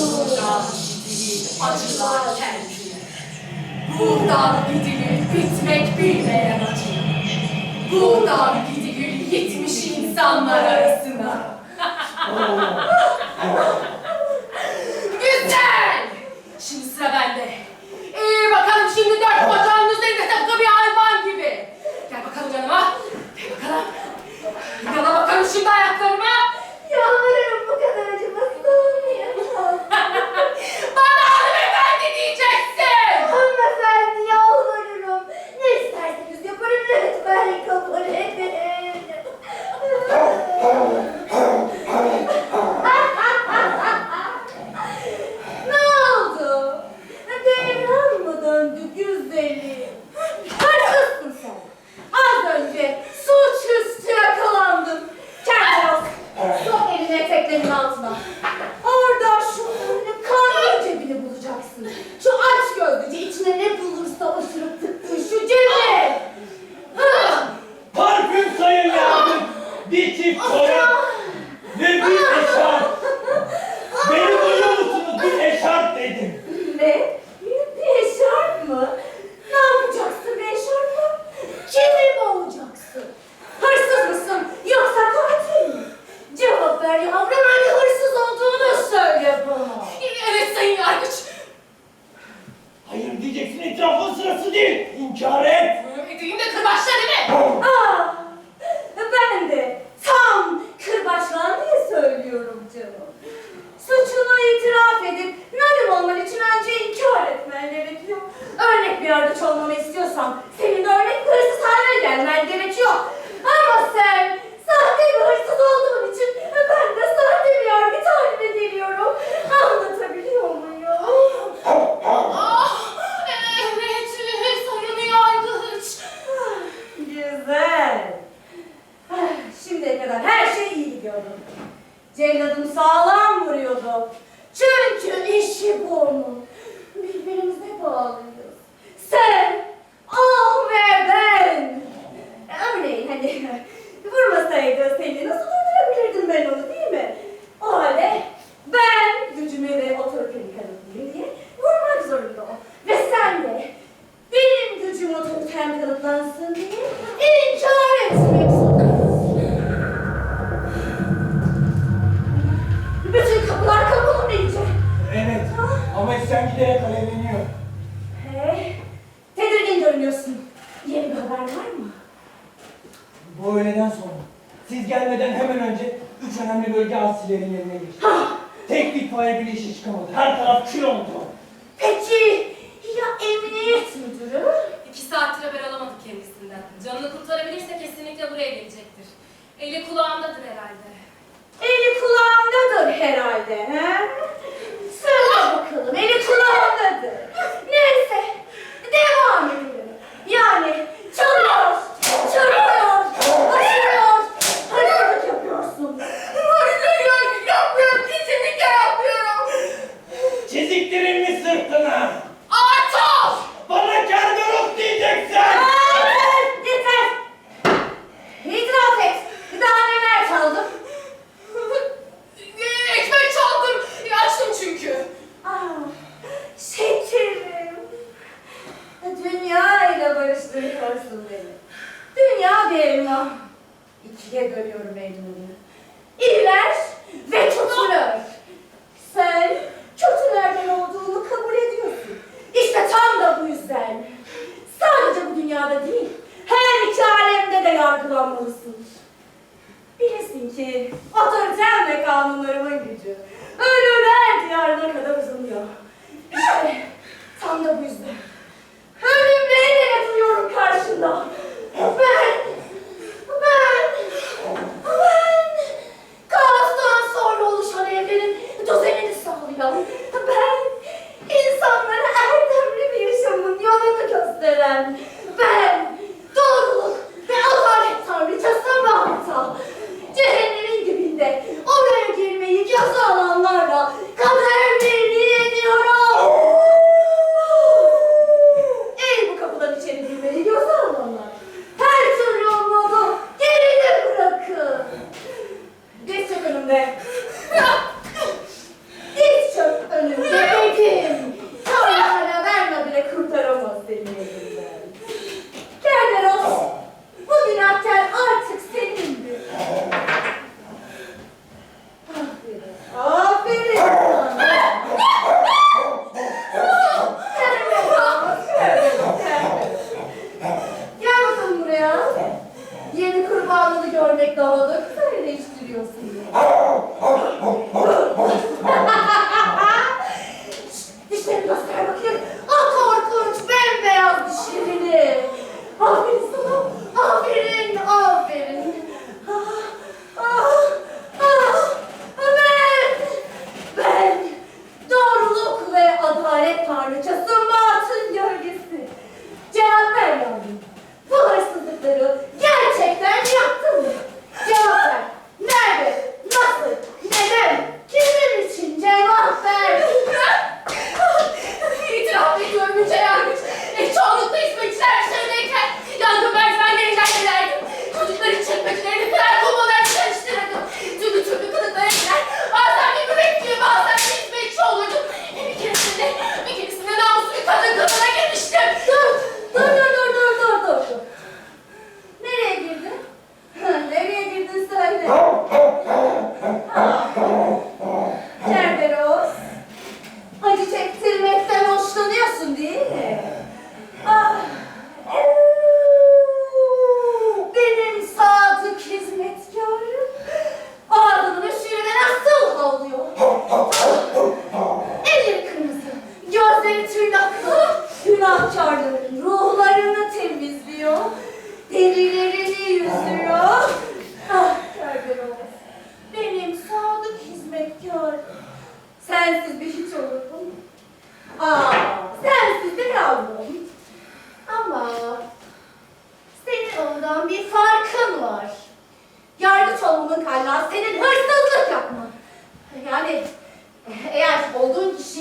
Buradan gidilir acılar kendine. Buradan gidilir bitmek bilmeyen acı. Buradan gidilir yetmiş insanlar arasına. 那个帽子呢 diye söylüyorum canım. Suçunu itiraf edip nadim olman için önce inkar etmen gerekiyor. Örnek bir yargıç olmanı istiyorsan senin örnek hırsız haline gelmen gerekiyor. Ama sen sahte bir hırsız olduğun için ben de sahte bir yargıç haline geliyorum. Anlatabiliyor muyum? Ah, evet sayın yargıç. Güzel. Şimdiye kadar her şey iyi gidiyordu. Celladım sağlam vuruyordu. Çünkü işi bu onun. Birbirimize bağlıyız. Sen, o ve ben. Örneğin hani vurmasaydı seni nasıl durdurabilirdim isyan giderek alevleniyor. Hey, tedirgin görünüyorsun. Yeni bir haber var mı? Bu öğleden sonra siz gelmeden hemen önce üç önemli bölge asilerin yerine geçti. Tek bir itfaiye bile işe çıkamadı. Her taraf kül oldu. Peki ya emniyet müdürü? İki saattir haber alamadık kendisinden. Canını kurtarabilirse kesinlikle buraya gelecektir. Eli kulağındadır herhalde. Eli kulağındadır herhalde. He? Bilesin ki otoritem ve kanunlarımın gücü ölüler diyarına kadar uzanıyor. İşte tam da bu yüzden. Ölümle el ele karşında. Ben, önümde. Diz çök önümde dedim. Sonra ara verme bile kurtaramaz seni elimden. Kerberos, bu günahkar artık senindir. Aferin. Aferin. Yeni kurbağanını görmek daha da güzelleştiriyorsun.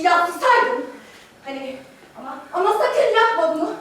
yapsaydın. Hani ama ama sakın yapma bunu.